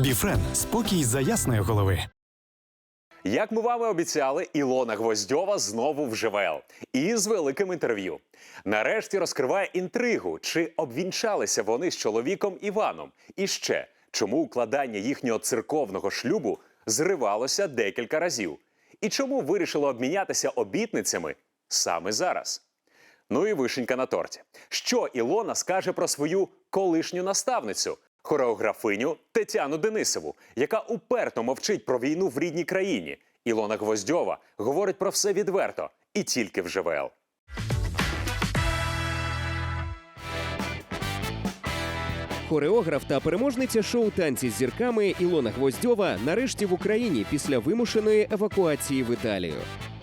Біфрен спокій за ясної голови. Як ми вами обіцяли, Ілона Гвоздьова знову в ЖВЛ і з великим інтерв'ю. Нарешті розкриває інтригу, чи обвінчалися вони з чоловіком Іваном. І ще чому укладання їхнього церковного шлюбу зривалося декілька разів, і чому вирішили обмінятися обітницями саме зараз. Ну і вишенька на торті. Що Ілона скаже про свою колишню наставницю, хореографиню Тетяну Денисову, яка уперто мовчить про війну в рідній країні. Ілона Гвоздьова говорить про все відверто і тільки в ЖВЛ. Хореограф та переможниця шоу танці з зірками Ілона Гвоздьова нарешті в Україні після вимушеної евакуації в Італію.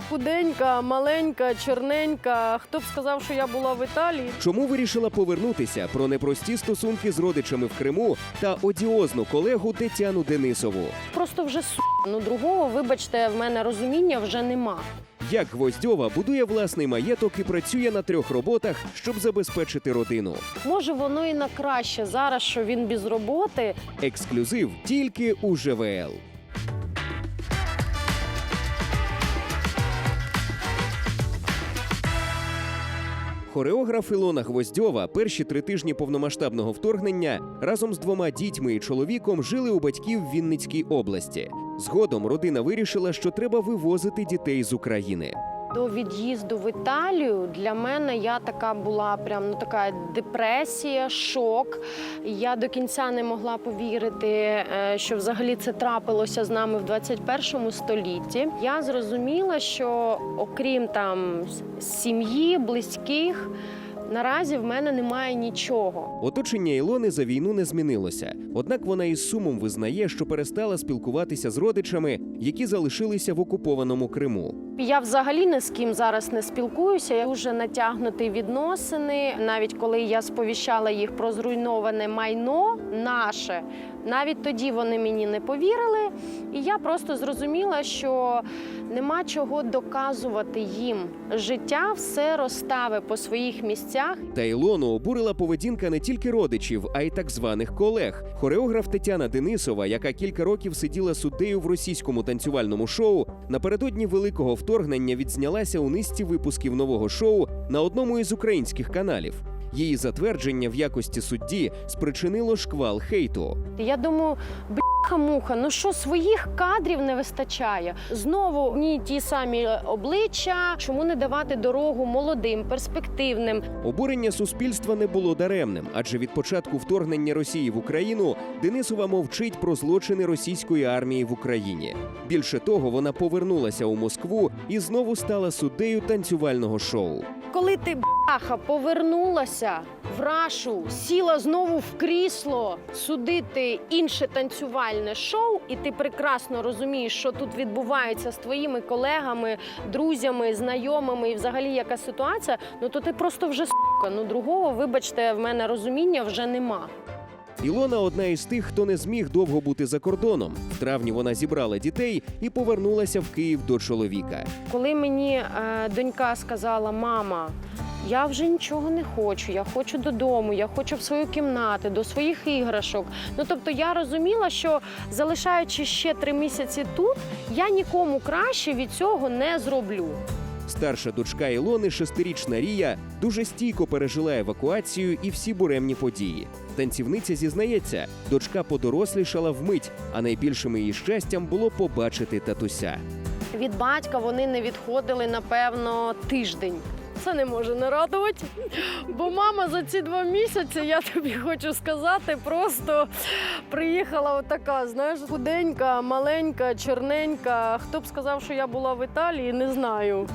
Худенька, маленька, чорненька. Хто б сказав, що я була в Італії? Чому вирішила повернутися про непрості стосунки з родичами в Криму та одіозну колегу Тетяну Денисову? Просто вже су. Ну другого, вибачте, в мене розуміння вже нема. Як Гвоздьова будує власний маєток і працює на трьох роботах, щоб забезпечити родину. Може, воно і на краще зараз, що він без роботи. Ексклюзив тільки у ЖВЛ. Хореограф Ілона Гвоздьова перші три тижні повномасштабного вторгнення разом з двома дітьми і чоловіком жили у батьків в Вінницькій області. Згодом родина вирішила, що треба вивозити дітей з України. До від'їзду в Італію для мене я така була прям ну така депресія, шок. Я до кінця не могла повірити, е, що взагалі це трапилося з нами в 21 столітті. Я зрозуміла, що окрім там сім'ї, близьких, наразі в мене немає нічого. Оточення Ілони за війну не змінилося. Однак вона із сумом визнає, що перестала спілкуватися з родичами, які залишилися в окупованому Криму. Я взагалі не з ким зараз не спілкуюся. Я вже натягнуті відносини. Навіть коли я сповіщала їх про зруйноване майно наше, навіть тоді вони мені не повірили. І я просто зрозуміла, що нема чого доказувати їм. Життя все розстави по своїх місцях. Та Ілону обурила поведінка не тільки родичів, а й так званих колег. Хореограф Тетяна Денисова, яка кілька років сиділа суддею в російському танцювальному шоу, напередодні великого вторгнення відзнялася у низці випусків нового шоу на одному із українських каналів. Її затвердження в якості судді спричинило шквал хейту. Я думаю, бляха-муха, ну що своїх кадрів не вистачає? Знову й ті самі обличчя. Чому не давати дорогу молодим, перспективним? Обурення суспільства не було даремним, адже від початку вторгнення Росії в Україну Денисова мовчить про злочини російської армії в Україні. Більше того, вона повернулася у Москву і знову стала суддею танцювального шоу. Коли ти бляха повернулася в рашу, сіла знову в крісло судити інше танцювальне шоу, і ти прекрасно розумієш, що тут відбувається з твоїми колегами, друзями, знайомими, і взагалі яка ситуація, ну то ти просто вже сука. Ну другого, вибачте, в мене розуміння вже нема. Ілона одна із тих, хто не зміг довго бути за кордоном. В травні вона зібрала дітей і повернулася в Київ до чоловіка. Коли мені е, донька сказала, мама, я вже нічого не хочу, я хочу додому, я хочу в свою кімнату, до своїх іграшок. Ну тобто я розуміла, що залишаючи ще три місяці тут, я нікому краще від цього не зроблю. Старша дочка Ілони, шестирічна Рія, дуже стійко пережила евакуацію і всі буремні події. Танцівниця зізнається, дочка подорослішала вмить, а найбільшим її щастям було побачити татуся. Від батька вони не відходили, напевно, тиждень. Це не може не радувати. Бо мама за ці два місяці, я тобі хочу сказати, просто приїхала отака, знаєш, худенька, маленька, чорненька. Хто б сказав, що я була в Італії, не знаю.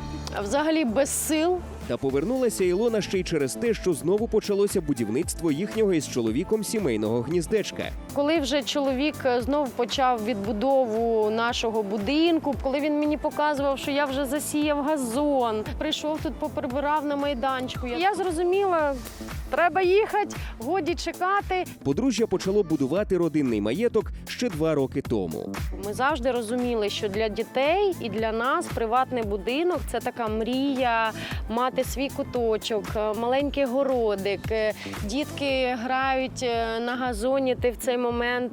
Взагалі без сил. Та повернулася Ілона ще й через те, що знову почалося будівництво їхнього із чоловіком сімейного гніздечка. Коли вже чоловік знову почав відбудову нашого будинку, коли він мені показував, що я вже засіяв газон, прийшов тут, поприбирав на майданчику. Я зрозуміла, треба їхати, годі чекати. Подружжя почало будувати родинний маєток ще два роки тому. Ми завжди розуміли, що для дітей і для нас приватний будинок це така мрія мати свій куточок, е, маленький городик. е, Дітки грають е, на газоні. Ти в цей момент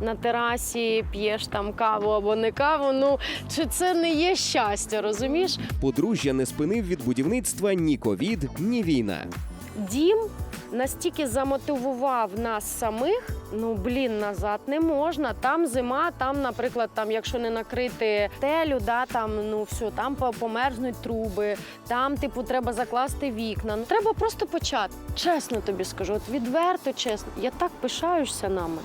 на терасі п'єш там каву або не каву. Ну чи це не є щастя, розумієш? Подружжя не спинив від будівництва ні ковід, ні війна. Дім настільки замотивував нас самих. Ну блін, назад не можна. Там зима, там, наприклад, там, якщо не накрити телю, да там ну все, там померзнуть труби, там, типу, треба закласти вікна. Ну треба просто почати. Чесно тобі скажу, от відверто, чесно, я так пишаюся нами.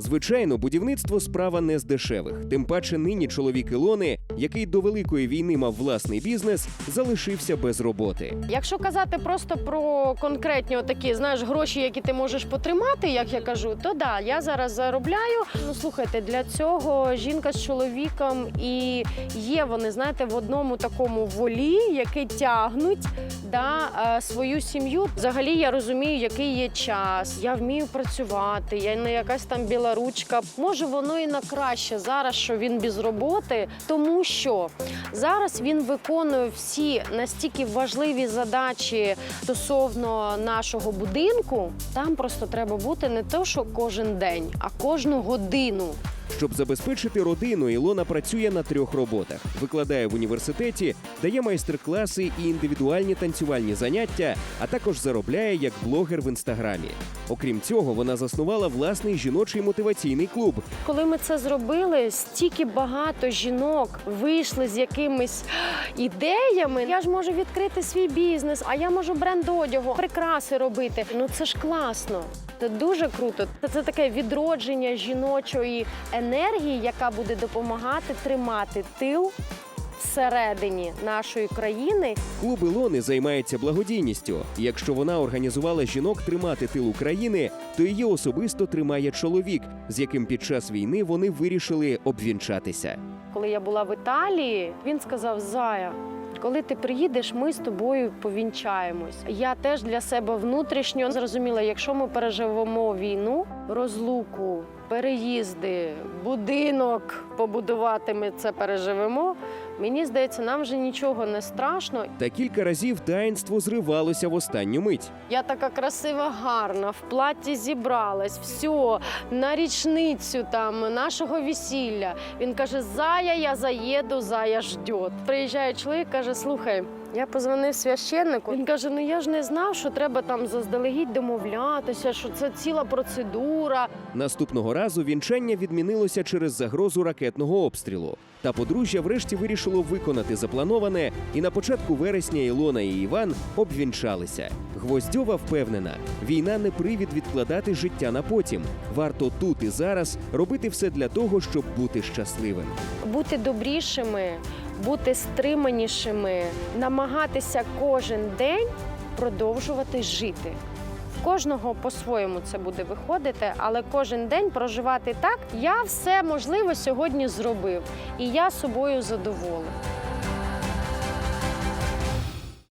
Звичайно, будівництво справа не з дешевих. Тим паче нині чоловік Ілони, який до великої війни мав власний бізнес, залишився без роботи. Якщо казати просто про конкретні такі, знаєш, гроші, які ти можеш потримати, як я кажу, то да, я зараз заробляю. Ну слухайте, для цього жінка з чоловіком і є вони, знаєте, в одному такому волі, які тягнуть да, е, свою сім'ю. Взагалі я розумію, який є час. Я вмію працювати, я не якась там біла ручка. Може, воно і на краще зараз, що він без роботи, тому що зараз він виконує всі настільки важливі задачі стосовно нашого будинку. Там просто треба бути не то, що кожен день, а кожну годину. Щоб забезпечити родину, Ілона працює на трьох роботах: викладає в університеті, дає майстер-класи і індивідуальні танцювальні заняття, а також заробляє як блогер в інстаграмі. Окрім цього, вона заснувала власний жіночий мотиваційний клуб. Коли ми це зробили, стільки багато жінок вийшли з якимись ідеями. Я ж можу відкрити свій бізнес, а я можу бренд одягу, прикраси робити. Ну це ж класно. Це дуже круто. Це, таке відродження жіночої енергії, яка буде допомагати тримати тил всередині нашої країни Клуб Ілони займається благодійністю. Якщо вона організувала жінок тримати тил України, то її особисто тримає чоловік, з яким під час війни вони вирішили обвінчатися. Коли я була в Італії, він сказав: Зая, коли ти приїдеш, ми з тобою повінчаємось. Я теж для себе внутрішньо зрозуміла, якщо ми переживемо війну, розлуку, переїзди, будинок побудувати, ми це переживемо. Мені здається, нам вже нічого не страшно. Та кілька разів таїнство зривалося в останню мить. Я така красива, гарна, в платі зібралась, все, на річницю там нашого весілля. Він каже: Зая, я заїду, зая ждет. Приїжджає чоловік, каже: слухай. Я позвонив священнику. Він каже: Ну я ж не знав, що треба там заздалегідь домовлятися, що це ціла процедура. Наступного разу вінчання відмінилося через загрозу ракетного обстрілу. Та подружжя врешті вирішило виконати заплановане, і на початку вересня Ілона і Іван обвінчалися. Гвоздьова впевнена, війна не привід відкладати життя на потім. Варто тут і зараз робити все для того, щоб бути щасливим. Бути добрішими, бути стриманішими, намагатися кожен день продовжувати жити. Кожного по-своєму це буде виходити, але кожен день проживати так. Я все можливо сьогодні зробив, і я собою задоволена.